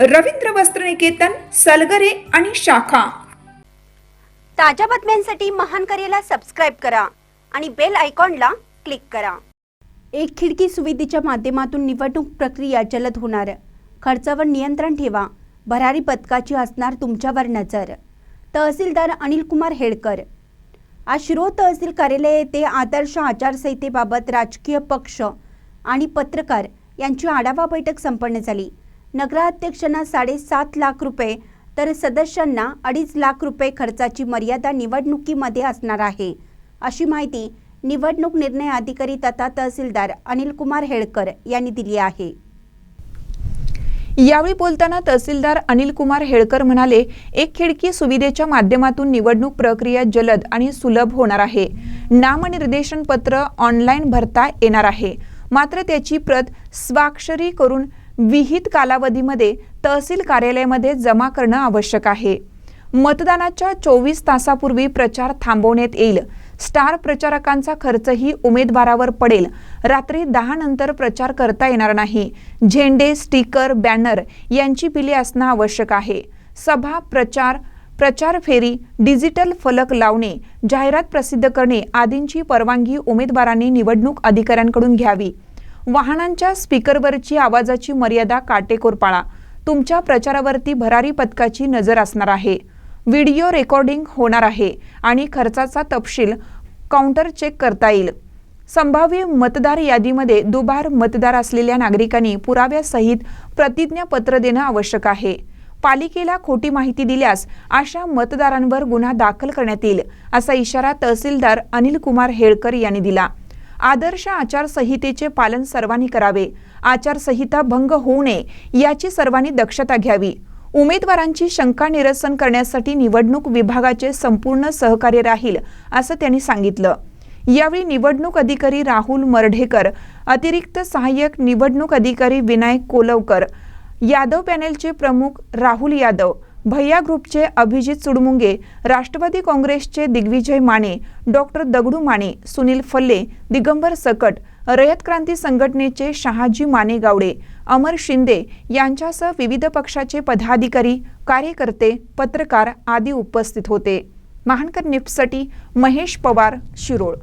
रवींद्र वस्त्रनिकेतन सलगरे आणि शाखा. ताज्या बातम्यांसाठी महान करेला सबस्क्राईब करा आणि बेल आयकॉनला क्लिक करा. एक खिडकी सुविधेच्या माध्यमातून निवडणूक प्रक्रिया जलद होणार. खर्चावर नियंत्रण ठेवा. भरारी पथकाची असणार तुमच्यावर नजर. तहसीलदार अनिल कुमार हेडकर. आज शिरोळ तहसील कार्यालय येथे आदर्श आचारसंहितेबाबत राजकीय पक्ष आणि पत्रकार यांची आढावा बैठक संपन्न झाली. नगराध्यक्षांना साडेसात लाख रुपये तर सदस्यांना अडीच लाख रुपये खर्चाची मर्यादा निवडणुकीमध्ये असणार आहे. अशी माहिती निवडणूक निर्णय अधिकारी तथा तहसीलदार अनिल कुमार हेडकर यांनी दिली आहे. यावेळी बोलताना तहसीलदार अनिल कुमार हेळकर म्हणाले एक खिडकी सुविधेच्या माध्यमातून निवडणूक प्रक्रिया जलद आणि सुलभ होणार आहे. नामनिर्देशन पत्र ऑनलाईन भरता येणार आहे. मात्र त्याची प्रत स्वाक्षरी करून विहित कालावधीमध्ये तहसील कार्यालयामध्ये जमा करणं आवश्यक आहे. मतदानाच्या चोवीस तासापूर्वी प्रचार थांबवण्यात येईल. स्टार प्रचारकांचा खर्चही उमेदवारावर पडेल. रात्री दहा नंतर प्रचार करता येणार नाही. झेंडे स्टिकर बॅनर यांची बिले असणं आवश्यक आहे. सभा प्रचार प्रचार फेरी डिजिटल फलक लावणे जाहिरात प्रसिद्ध करणे आदींची परवानगी उमेदवारांनी निवडणूक अधिकाऱ्यांकडून घ्यावी. वाहनांच्या स्पीकरवरची आवाजाची मर्यादा काटेकोर पाळा तुमच्या प्रचारावरती भरारी पथकाची नजर असणार आहे. व्हिडिओ रेकॉर्डिंग होणार आहे आणि खर्चाचा तपशील काउंटर चेक करता येईल. संभाव्य मतदार यादीमध्ये दुबार मतदार असलेल्या नागरिकांनी पुराव्यासहित प्रतिज्ञापत्र देणं आवश्यक आहे. पालिकेला खोटी माहिती दिल्यास अशा मतदारांवर गुन्हा दाखल करण्यात येईल असा इशारा तहसीलदार अनिल कुमार हेळकर यांनी दिला. आदर्श आचारसंहितेचे पालन सर्वांनी करावे. आचारसंहिता भंग होऊ नये याची सर्वांनी दक्षता घ्यावी. उमेदवारांची शंका निरसन करण्यासाठी निवडणूक विभागाचे संपूर्ण सहकार्य राहील असं त्यांनी सांगितलं. यावेळी निवडणूक अधिकारी राहुल मर्ढेकर अतिरिक्त सहाय्यक निवडणूक अधिकारी विनायक कोलवकर यादव पॅनेलचे प्रमुख राहुल यादव भैया ग्रुपचे अभिजित सुडमुंगे राष्ट्रवादी काँग्रेसचे दिग्विजय माने डॉक्टर दगडू माने सुनील फल्ले दिगंबर सकट रयत क्रांती संघटनेचे शहाजी माने गावडे अमर शिंदे यांच्यासह विविध पक्षाचे पदाधिकारी कार्यकर्ते पत्रकार आदी उपस्थित होते. महानकर निफ्टसाठी महेश पवार शिरोळ.